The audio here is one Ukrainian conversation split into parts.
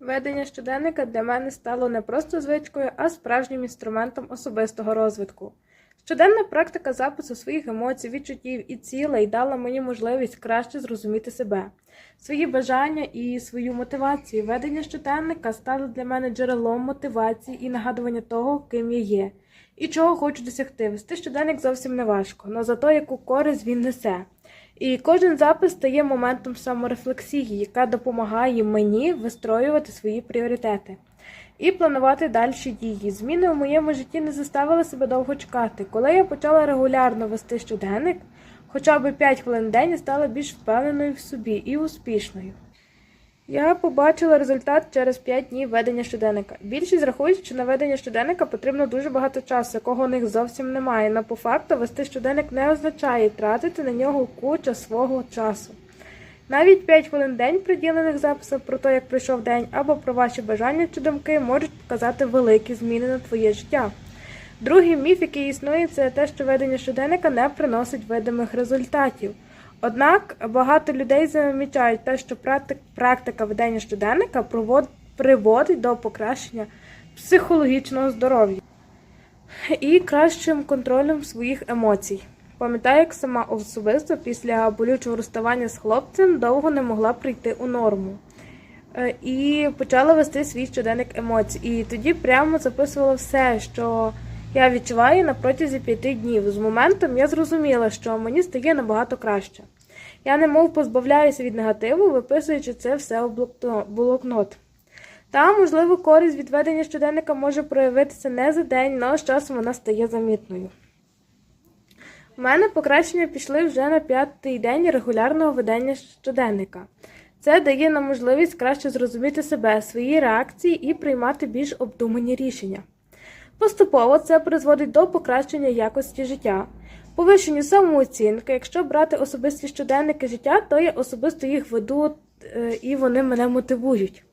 Ведення щоденника для мене стало не просто звичкою, а справжнім інструментом особистого розвитку. Щоденна практика запису своїх емоцій, відчуттів і цілей дала мені можливість краще зрозуміти себе, свої бажання і свою мотивацію. Ведення щоденника стало для мене джерелом мотивації і нагадування того, ким я є, і чого хочу досягти. Вести щоденник зовсім не важко, але зато яку користь він несе. І кожен запис стає моментом саморефлексії, яка допомагає мені вистроювати свої пріоритети і планувати далі дії. Зміни у моєму житті не заставили себе довго чекати. Коли я почала регулярно вести щоденник, хоча б 5 хвилин в день я стала більш впевненою в собі і успішною. Я побачила результат через 5 днів ведення щоденника. Більшість рахують, що на ведення щоденника потрібно дуже багато часу, якого у них зовсім немає. Но по факту вести щоденник не означає тратити на нього кучу свого часу. Навіть 5 хвилин день приділених записів про те, як пройшов день, або про ваші бажання чи думки можуть показати великі зміни на твоє життя. Другий міф, який існує, це те, що ведення щоденника не приносить видимих результатів. Однак багато людей замічають те, що практика ведення щоденника приводить до покращення психологічного здоров'я і кращим контролем своїх емоцій. Пам'ятаю, як сама особисто після болючого розставання з хлопцем довго не могла прийти у норму. Е, І почала вести свій щоденник емоцій. І тоді прямо записувала все, що я відчуваю на протязі п'яти днів. З моментом я зрозуміла, що мені стає набагато краще. Я немов позбавляюся від негативу, виписуючи це все у блокнот. Та, можливо, користь від ведення щоденника може проявитися не за день, але з часом вона стає замітною. У мене покращення пішли вже на п'ятий день регулярного ведення щоденника. Це дає нам можливість краще зрозуміти себе, свої реакції і приймати більш обдумані рішення. Поступово це призводить до покращення якості життя, повищенню самооцінки. Якщо брати особисті щоденники життя, то я особисто їх веду е, і вони мене мотивують.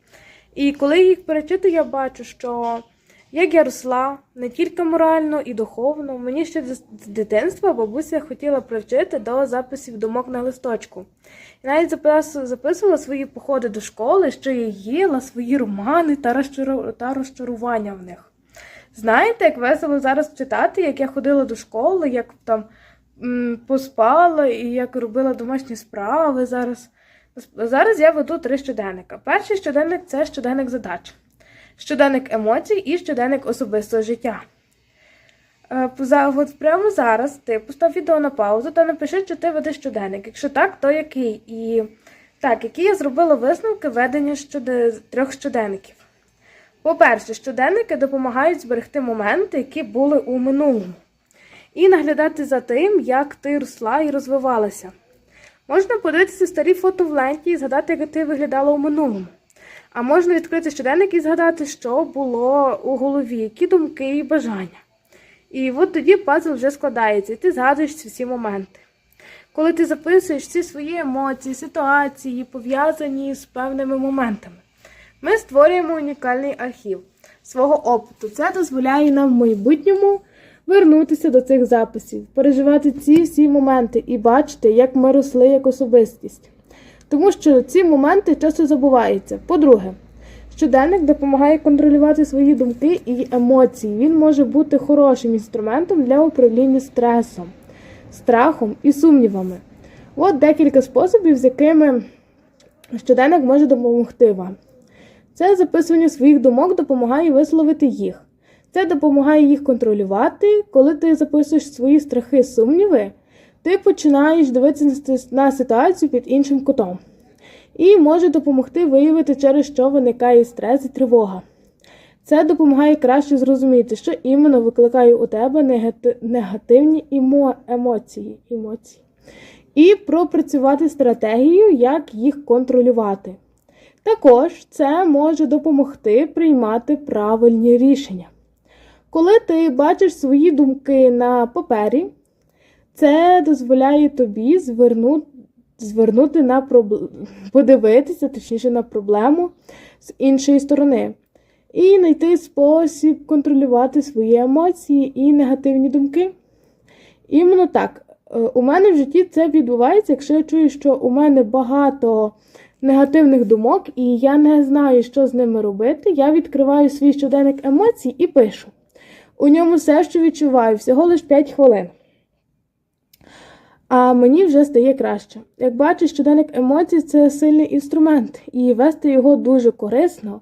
І коли їх перечитую, я бачу, що як я росла не тільки морально і духовно, мені ще з з дитинства бабуся хотіла привчити до записів думок на листочку. І навіть записувала свої походи до школи, що я їла свої романи та розчарування в них. Знаєте, як весело зараз читати, як я ходила до школи, як там поспала і як робила домашні справи зараз. Зараз я веду три щоденника. Перший щоденник це щоденник задач, щоденник емоцій і щоденник особистого життя. Е, От прямо зараз ти постав відео на паузу та напиши, чи ти ведеш щоденник. Якщо так, то який? І так, які я зробила висновки ведення щоде... трьох щоденників. По-перше, щоденники допомагають зберегти моменти, які були у минулому, і наглядати за тим, як ти росла і розвивалася. Можна подивитися старі фото в ленті і згадати, як ти виглядала у минулому. А можна відкрити щоденник і згадати, що було у голові, які думки і бажання. І от тоді пазл вже складається, і ти згадуєш ці всі моменти. Коли ти записуєш всі свої емоції, ситуації, пов'язані з певними моментами, ми створюємо унікальний архів свого опиту. Це дозволяє нам в майбутньому вернутися до цих записів, переживати ці всі моменти і бачити, як ми росли як особистість. Тому що ці моменти часто забуваються. По-друге, щоденник допомагає контролювати свої думки і емоції. Він може бути хорошим інструментом для управління стресом, страхом і сумнівами. От декілька способів, з якими щоденник може допомогти вам. Це записування своїх думок допомагає висловити їх. Це допомагає їх контролювати. Коли ти записуєш свої страхи, сумніви, ти починаєш дивитися на ситуацію під іншим кутом. І може допомогти виявити, через що виникає стрес і тривога. Це допомагає краще зрозуміти, що іменно викликає у тебе негативні імо- емоції, емоції. І пропрацювати стратегію, як їх контролювати. Також це може допомогти приймати правильні рішення. Коли ти бачиш свої думки на папері, це дозволяє тобі звернути, звернути на проблему, подивитися, точніше, на проблему з іншої сторони. І знайти спосіб контролювати свої емоції і негативні думки. Іменно так. Е, У мене в житті це відбувається, якщо я чую, що у мене багато негативних думок, і я не знаю, що з ними робити. Я відкриваю свій щоденник емоцій і пишу. У ньому все, що відчуваю, всього лише 5 хвилин. А мені вже стає краще. Як бачиш, щоденник емоцій це сильний інструмент, і вести його дуже корисно,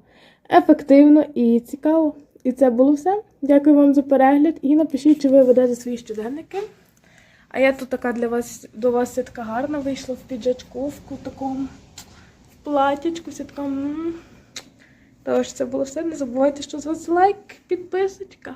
ефективно і цікаво. І це було все. Дякую вам за перегляд і напишіть, чи ви ведете свої щоденники. А я тут така для вас до вас така гарна вийшла в піджачку, в такому в платячку, вся така. Тож це було все. Не забувайте, що з вас лайк, підписочка.